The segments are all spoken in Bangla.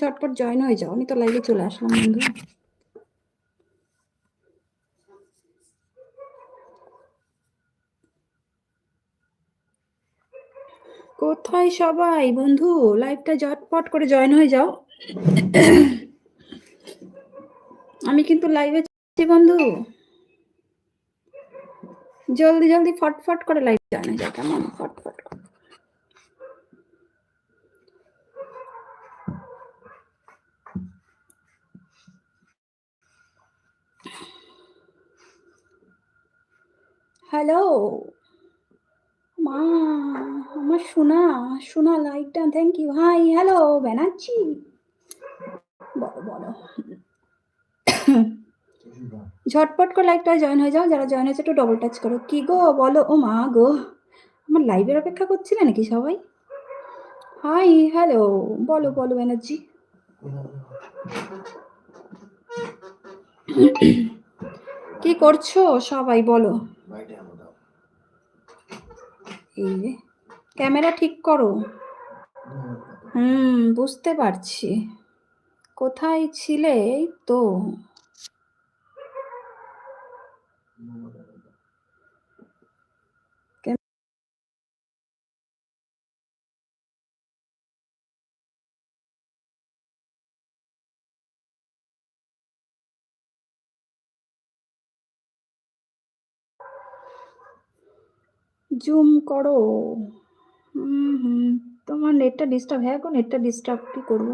ঝটপট জয়েন হয়ে যাও। আমি তো লাইভে চলে আসলাম, বন্ধু। কোথায় সবাই, বন্ধু? লাইভটা ঝটপট করে জয়েন হয়ে যাও। আমি কিন্তু লাইভে বন্ধু। জলদি জলদি, ফটফট করে লাইভ জয়েন হয়ে যাও, কেমন? ফটফট করে হ্যালো। মা, আমার সোনা সোনা লাইকটা thank you hi hello Banerjee বলো বলো। ঝটপট করে লাইকটা জয়েন হয়ে যাও, যারা জয়েন হয়েছে একটু ডবল টাচ করো। কি গো, বলো, ও মা গো। আমার লাইভের অপেক্ষা করছিলে নাকি সবাই? হাই হ্যালো, বলো বলো ব্যানার্জি কি করছ? সবাই বলো। ক্যামেরা ঠিক করো। হুম বুঝতে পারছি। কোথায় ছিলে? এই তো। জুম করো। হুম তোমার নেটটা ডিস্টার্ব হ্যাঁ গো, নেটটা ডিস্টার্ব কি করব।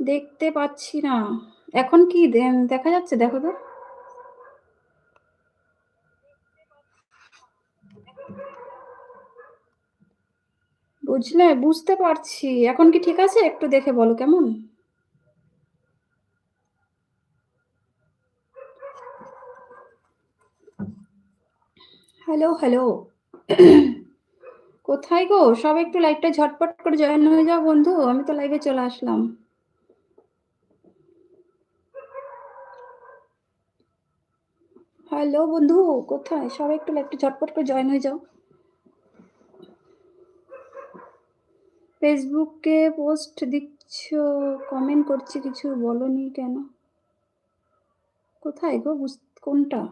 দেখতে পাচ্ছি না। এখন কি দেখা যাচ্ছে? দেখো তো। বুঝলে? বুঝতে পারছি। এখন কি ঠিক আছে? একটু দেখে বলো কেমন? হ্যালো হ্যালো কোথায় গো? সব একটু লাইভটা ঝটপট করে জয়েন হয়ে যাও বন্ধু। আমি তো লাইভে চলে আসলাম। হ্যালো বন্ধু, কোথায়? সবাই একটু লাইভটা ঝটপট করে জয়েন হয়ে যাও। ফেসবুকে পোস্ট দিচ্ছ কমেন্ট করছি, কিছু বলনি কেন? কোথায় গো? বুঝ- কোনটা?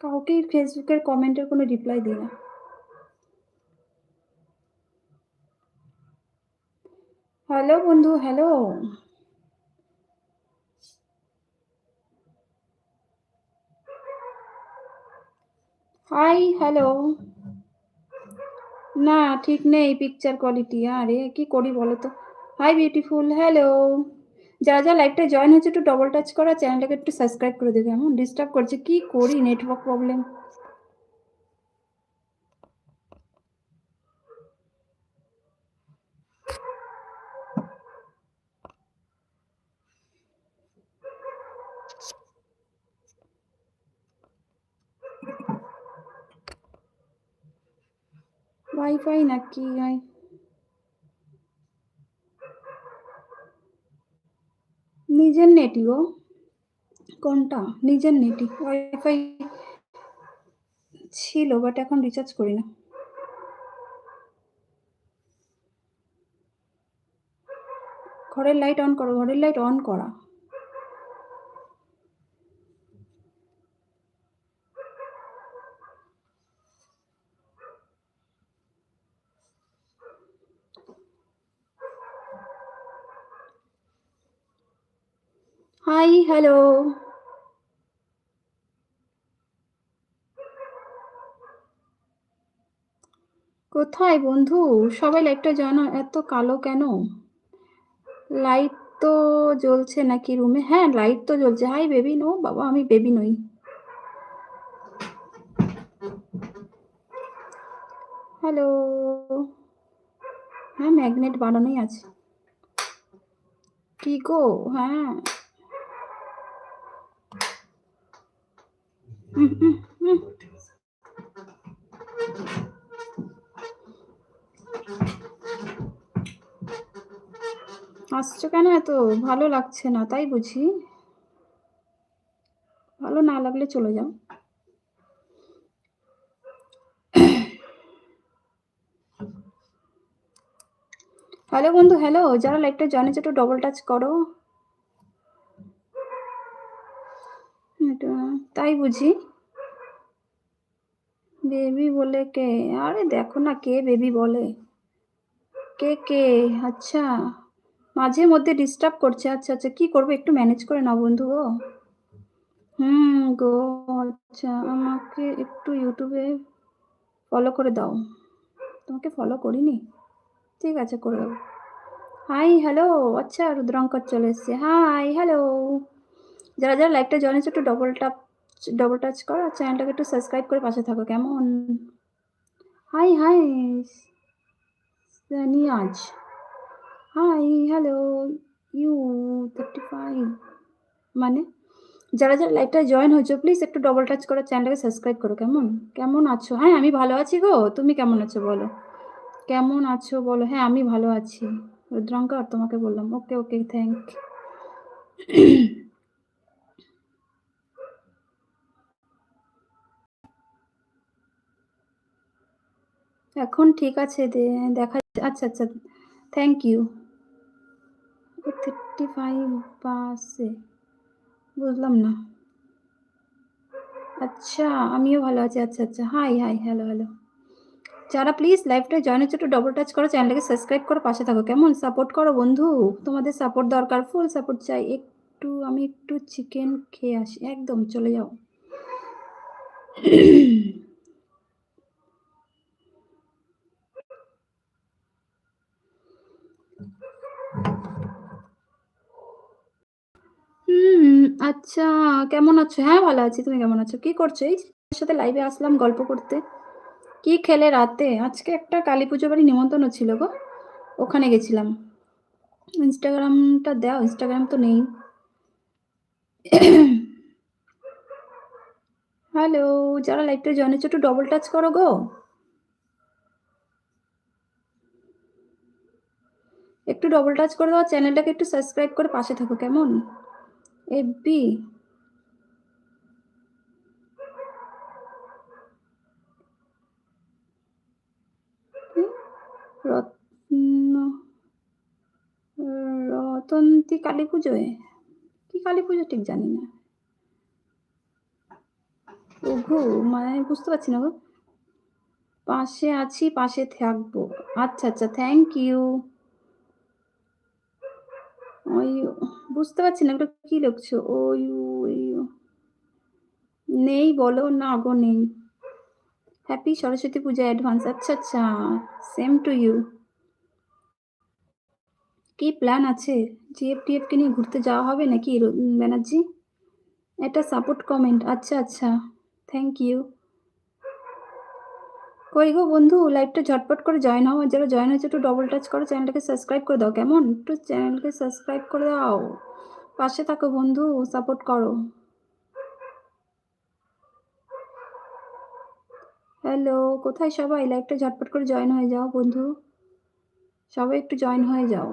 কাউকেই ফেসবুকের কমেন্টের কোনো রিপ্লাই দিই না। হ্যালো বন্ধু হ্যালো হাই হ্যালো না, ঠিক নেই পিকচার কোয়ালিটি আরে, কি করি বলো তো? হাই বিউটিফুল হ্যালো যারা যা লাইভটা জয়েন হয়েছে, একটু ডবল টাচ করা চ্যানেলটাকে একটু সাবস্ক্রাইব করে দেবে এমন ডিস্টার্ব করছে, কি করি? নেটওয়ার্ক প্রবলেম ওয়াইফাই নাকি? আই নিজের নেটই গো কোনটা? নিজের নেটই। ওয়াইফাই ছিল বাট এখন রিচার্জ করি না। ঘরের লাইট অন করো, ঘরের লাইট অন করা। হাই হ্যালো কোথায় বন্ধু? সবাই লাইটটা জানো এত কালো কেন? লাইট তো জ্বলছে নাকি রুমে হ্যাঁ লাইট তো জ্বলছে। হাই বেবি নো বাবা, আমি বেবি নই। হ্যালো হ্যাঁ ম্যাগনেট বানানোই আছে। কি গো? হ্যাঁ হুম, হুম, হুম। হাসছো কেন এত? ভালো লাগছে না, তাই বুঝি। ভালো না লাগলে চলে যাও। হ্যালো বন্ধু, হ্যালো, যারা লাইভটা জয়েন একটু ডবল টাচ করো। তাই বুঝি। বেবি বলে কে? আরে দেখো না কে বেবি বলে। কে কে? আচ্ছা। মাঝে মধ্যে ডিস্টার্ব করছে। আচ্ছা আচ্ছা কি করব? একটু ম্যানেজ করে নাও বন্ধু গো। হুম গো আচ্ছা আমাকে একটু ইউটিউবে ফলো করে দাও। তোমাকে ফলো করিনি? ঠিক আছে, করে দেবো হাই হ্যালো আচ্ছা রুদ্রঙ্কর চলে এসছে। হাই হ্যালো যারা যারা লাইভটা জয়েন একটু ডবল টাপ ডবল টাচ করো আর চ্যানেলটাকে একটু সাবস্ক্রাইব করে পাশে থাকো, কেমন? Hi hi Niaz hi hello you thirty five মানে যারা যারা লাইভটা জয়েন হয়েছো প্লিজ একটু ডবল টাচ করে চ্যানেলটাকে সাবস্ক্রাইব করো, কেমন? কেমন আছো? হ্যাঁ আমি ভালো আছি গো। তুমি কেমন আছো বলো? কেমন আছো বলো? হ্যাঁ আমি ভালো আছি। রুদ্রাঙ্কর তোমাকে বললাম। ওকে ওকে থ্যাংক এখন ঠিক আছে দেখা আচ্ছা আচ্ছা থ্যাংক ইউ থার্টি ফাইভ পাসে বুঝলাম না। আচ্ছা আমিও ভালো আছি। আচ্ছা আচ্ছা হাই হাই হ্যালো হ্যালো যারা প্লিজ লাইভটা জয়েন হচ্ছে, একটু ডবল টাচ করো চ্যানেলটাকে সাবস্ক্রাইব করো, পাশে থাকো। কেমন? সাপোর্ট করো বন্ধু। তোমাদের সাপোর্ট দরকার ফুল সাপোর্ট চাই। একটু, আমি একটু চিকেন খেয়ে আসি। একদম, চলে যাও হুম আচ্ছা কেমন আছো? হ্যাঁ ভালো আছি। তুমি কেমন আছো? কি করছ? এই সাথে লাইভে আসলাম গল্প করতে। কি খেলে রাতে? আজকে একটা কালী পুজো বাড়ি নিমন্ত্রণ ছিল গো। ওখানে গেছিলাম। ইনস্টাগ্রামটা দাও, ইনস্টাগ্রাম তো নেই। হ্যালো, যারা লাইভটা জয়েন হচ্ছে একটু ডবল টাচ করো গো। একটু ডবল টাচ করে দাও চ্যানেলটাকে একটু সাবস্ক্রাইব করে পাশে থাকো, কেমন? এফবি রত্ন, রতন্তী কালী পুজোয় কি কালী পুজো ঠিক জানি না। ওঘু মানে বুঝতে পারছি না গো। পাশে আছি, পাশে থাকব। আচ্ছা আচ্ছা থ্যাংক ইউ ওই বুঝতে পারছি না, ওটা কি লিখছো? ওই নেই বলো না গো, নেই। হ্যাপি সরস্বতী পূজা অ্যাডভান্স আচ্ছা আচ্ছা সেম টু ইউ কি প্ল্যান আছে? জিএফ টিএফকে নিয়ে ঘুরতে যাওয়া হবে নাকি ব্যানার্জি? একটা সাপোর্ট কমেন্ট আচ্ছা আচ্ছা থ্যাংক ইউ কই গো বন্ধু? লাইভটা ঝটপট করে জয়েন হও। যারা জয়েন হয়েছে, একটু ডবল টাচ করো চ্যানেলটাকে সাবস্ক্রাইব করে দাও। কেমন? একটু চ্যানেলকে সাবস্ক্রাইব করে দাও। পাশে থাকো বন্ধু সাপোর্ট করো। হ্যালো কোথায় সবাই? লাইভটা ঝটপট করে জয়েন হয়ে যাও বন্ধু। সবাই একটু জয়েন হয়ে যাও।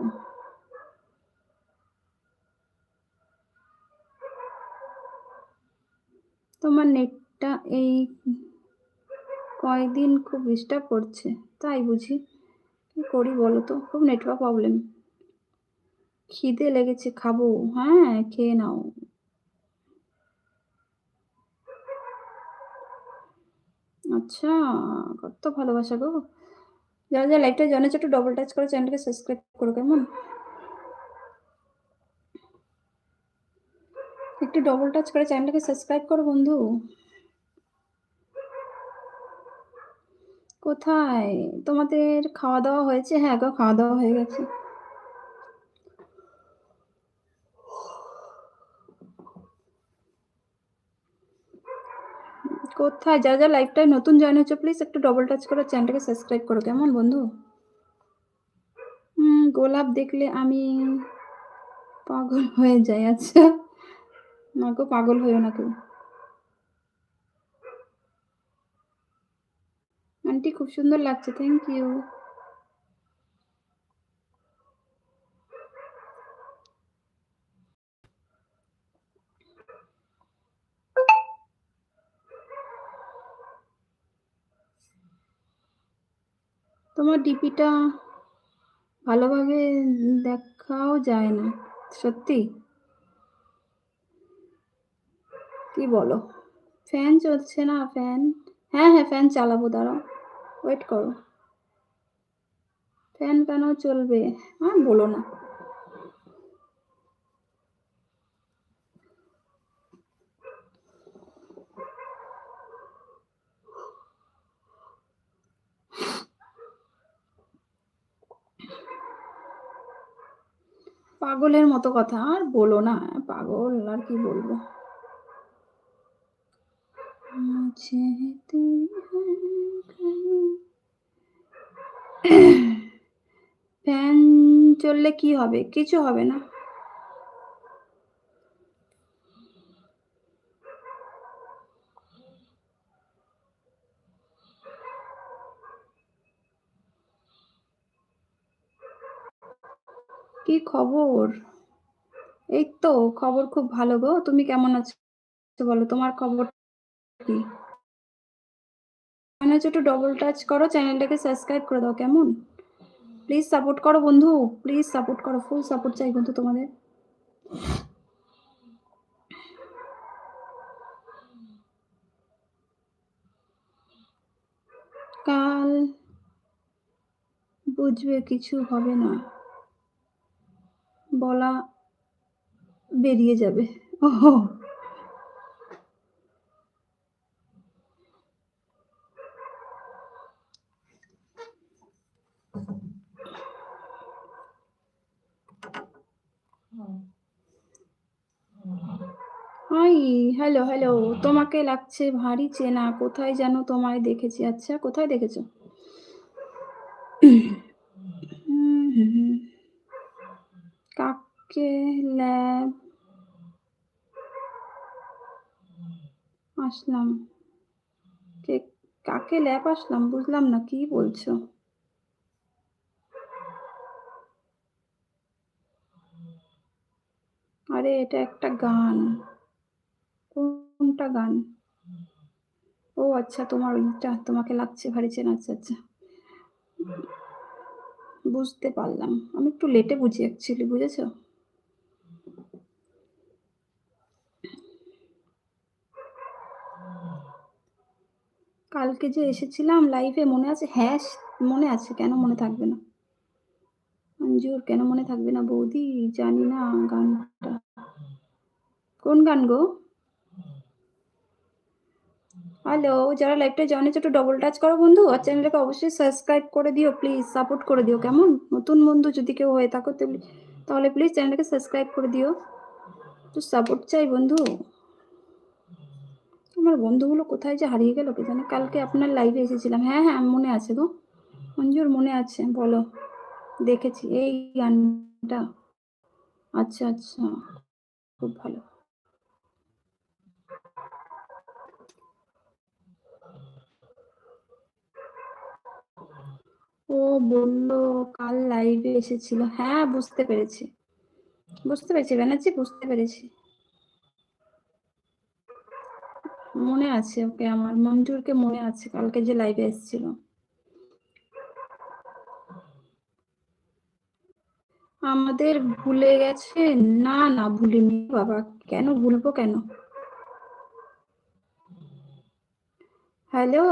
তোমার নেটটা এই কয়দিন খুব ডিস্টার্ব করছে, তাই বুঝি। কি করি বলো তো? খুব নেটওয়ার্ক প্রবলেম খিদে লেগেছে, খাব। হ্যাঁ খেয়ে নাও। আচ্ছা কত ভালোবাসা গো। যারা যারা লাইভটা জানাচ্ছে একটু ডবল টাচ করে চ্যানেলকে সাবস্ক্রাইব করো কেমন? একটু ডবল টাচ করে চ্যানেলটাকে সাবস্ক্রাইব করো বন্ধু। কোথায়? তোমাদের খাওয়া দাওয়া হয়েছে? হ্যাঁ গো খাওয়া দাওয়া হয়ে গেছে। কোথায়? যা যা লাইভটায় নতুন জয়েন হচ্ছে প্লিজ একটু ডবল টাচ করে চ্যানেলটাকে সাবস্ক্রাইব করো, কেমন বন্ধু? হুম, গোলাপ দেখলে আমি পাগল হয়ে যাই আচ্ছা। না গো, পাগল হয়েও না কেউ। আন্টি খুব সুন্দর লাগছে থ্যাংক ইউ তোমার ডিপিটা ভালোভাবে দেখাও যায় না, সত্যি? কি বলো? ফ্যান চলছে না ফ্যান হ্যাঁ হ্যাঁ ফ্যান চালাবো, দাঁড়াও। ওয়েট করো। ফ্যান কেন চলবে? হ্যাঁ বলো না। পাগলের মতো কথা, আর বলো না। পাগল, আর কি বলব? ফ্যান চললে কি হবে? কিছু হবে না। কি খবর? এই তো, খবর খুব ভালো গো। তুমি কেমন আছো বলো? তোমার খবর কি? হচ্ছে একটু ডবল টাচ করো, চ্যানেলটাকে সাবস্ক্রাইব করে দাও, কেমন? প্লিজ সাপোর্ট করো বন্ধু প্লিজ সাপোর্ট করো ফুল সাপোর্ট চাই বন্ধু তোমাদের। কাল বুঝবে কিছু হবে না। বলা বেরিয়ে যাবে। ওহো। Hi hello hello. তোমাকে লাগছে ভারী চেনা। কোথায় যেন তোমায় দেখেছি। আচ্ছা কোথায় দেখেছ? কাকে ল্যাব আসলাম? কে কাকে ল্যাব আসলাম? বুঝলাম না কি বলছো? আরে এটা একটা গান। কোনটা গান। ও আচ্ছা তোমার ওইটা তোমাকে লাগছে ভারী চেনা। আচ্ছা আচ্ছা। বুঝতে পারলাম। আমি একটু লেটে বুঝি অ্যাকচুয়ালি বুঝেছ? কালকে যে এসেছিলাম লাইভে মনে আছে? হ্যাঁ মনে আছে। কেন মনে থাকবে না? মঞ্জুর কেন মনে থাকবে না বৌদি? জানি না গানটা। কোন গান গো? হ্যালো যারা লাইভটা জয়েন হচ্ছে একটু ডবল টাচ করো বন্ধু, আর চ্যানেলটাকে অবশ্যই সাবস্ক্রাইব করে দিও প্লিজ সাপোর্ট করে দিও, কেমন? নতুন বন্ধু যদি কেউ হয়ে থাকো তাহলে প্লিজ চ্যানেলটাকে সাবস্ক্রাইব করে দিও। একটু সাপোর্ট চাই বন্ধু। আমার বন্ধুগুলো কোথায় যে হারিয়ে গেল কে জানে? কালকে আপনার লাইভে এসেছিলাম। হ্যাঁ হ্যাঁ মনে আছে গো। মঞ্জুর, মনে আছে, বলো। দেখেছি, এই গানটা। আচ্ছা আচ্ছা খুব ভালো। বলল, কাল লাইভে এসেছিল। হ্যাঁ বুঝতে পেরেছি। বুঝতে পেরেছি, ব্যানার্জি, বুঝতে পেরেছি। মনে আছে ওকে আমার, মঞ্জুরকে মনে আছে, কালকে যে লাইভে এসেছিল। আমাদের ভুলে গেছে? না না, ভুলিনি বাবা। কেন ভুলবো কেন? হ্যালো,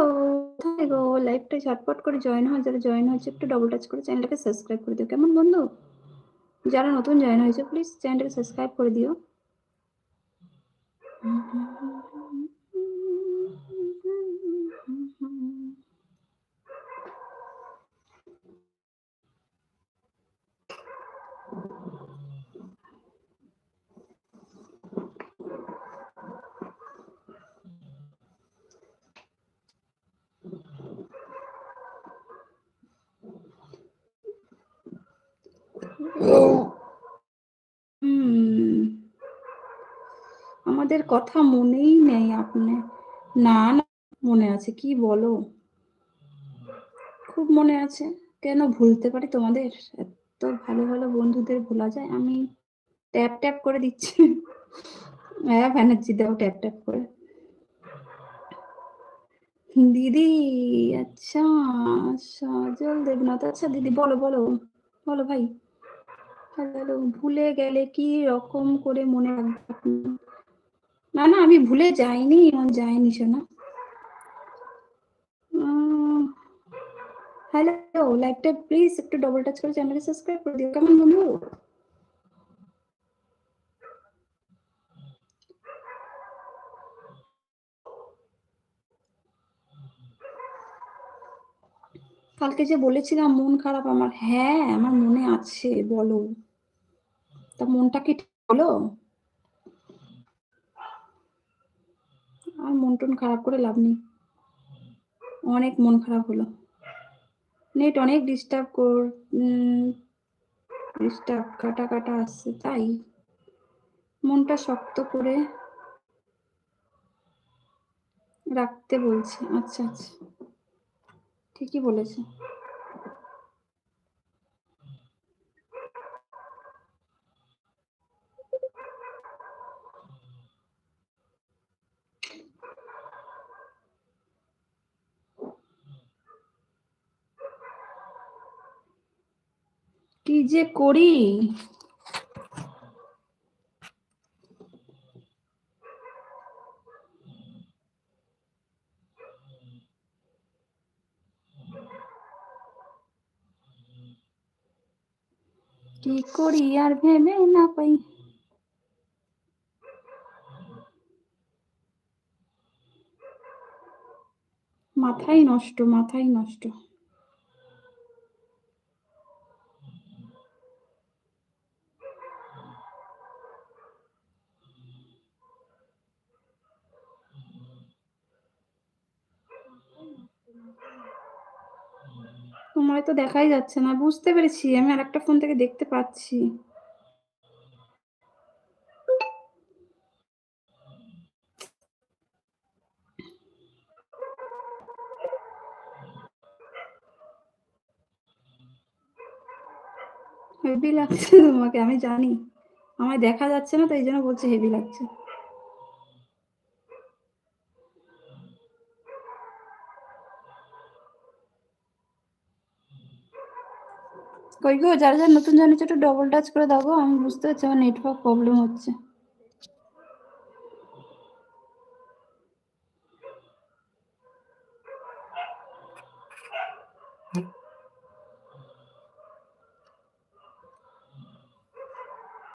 কোথায় গো? লাইভটা ঝটপট করে জয়েন হয় যারা জয়েন হয়েছে একটু ডবল টাচ করে চ্যানেলটাকে সাবস্ক্রাইব করে দিও, কেমন বন্ধু? যারা নতুন জয়েন হয়েছে প্লিজ চ্যানেলটাকে সাবস্ক্রাইব করে দিও। আমাদের কথা মনেই নেই আপনি। না না, মনে আছে। কি বলো? খুব মনে আছে। কেন ভুলতে পারি তোমাদের? এত ভালো ভালো বন্ধুদের ভোলা যায়। আমি ট্যাপ ট্যাপ করে দিচ্ছি। হ্যাঁ ব্যানার্জি, দাও ট্যাপ ট্যাপ করে। দিদি আচ্ছা সজল দেবনাথ আচ্ছা দিদি, বলো বলো বলো ভাই। হ্যালো ভুলে গেলে কি রকম করে মনে না না, আমি ভুলে যাইনি এমন যাইনি শোনা হ্যালো লাইভটা প্লিজ একটু ডবল টাচ করে চ্যানেলকে সাবস্ক্রাইব করে দিও, কেমন বন্ধু? কালকে যে বলেছিলাম মন খারাপ আমার হ্যাঁ আমার মনে আছে, বলো। তা মনটা কি হলো? আর মন টন খারাপ করে লাভ নেই। অনেক মন খারাপ হলো। নেট অনেক ডিস্টার্ব কর ডিস্টার্ব কাটা কাটা আসছে, তাই? মনটা শক্ত করে রাখতে বলছে। আচ্ছা আচ্ছা। ঠিকই বলেছে। কি যে করি? কি করি আর ভেবে না পাই। মাথাই নষ্ট মাথাই নষ্ট। তোমার তো দেখাই যাচ্ছে না, বুঝতে পেরেছি। আমি আর একটা ফোন থেকে দেখতে পাচ্ছি। হেভি লাগছে তোমাকে, আমি জানি। আমায় দেখা যাচ্ছে না তো এই জন্য বলছে হেভি লাগছে। কই গো? যারা যারা নতুন জানিয়েছো একটু ডবল টাচ করে দাও আমি বুঝতে পারছি আমার নেটওয়ার্ক প্রবলেম হচ্ছে।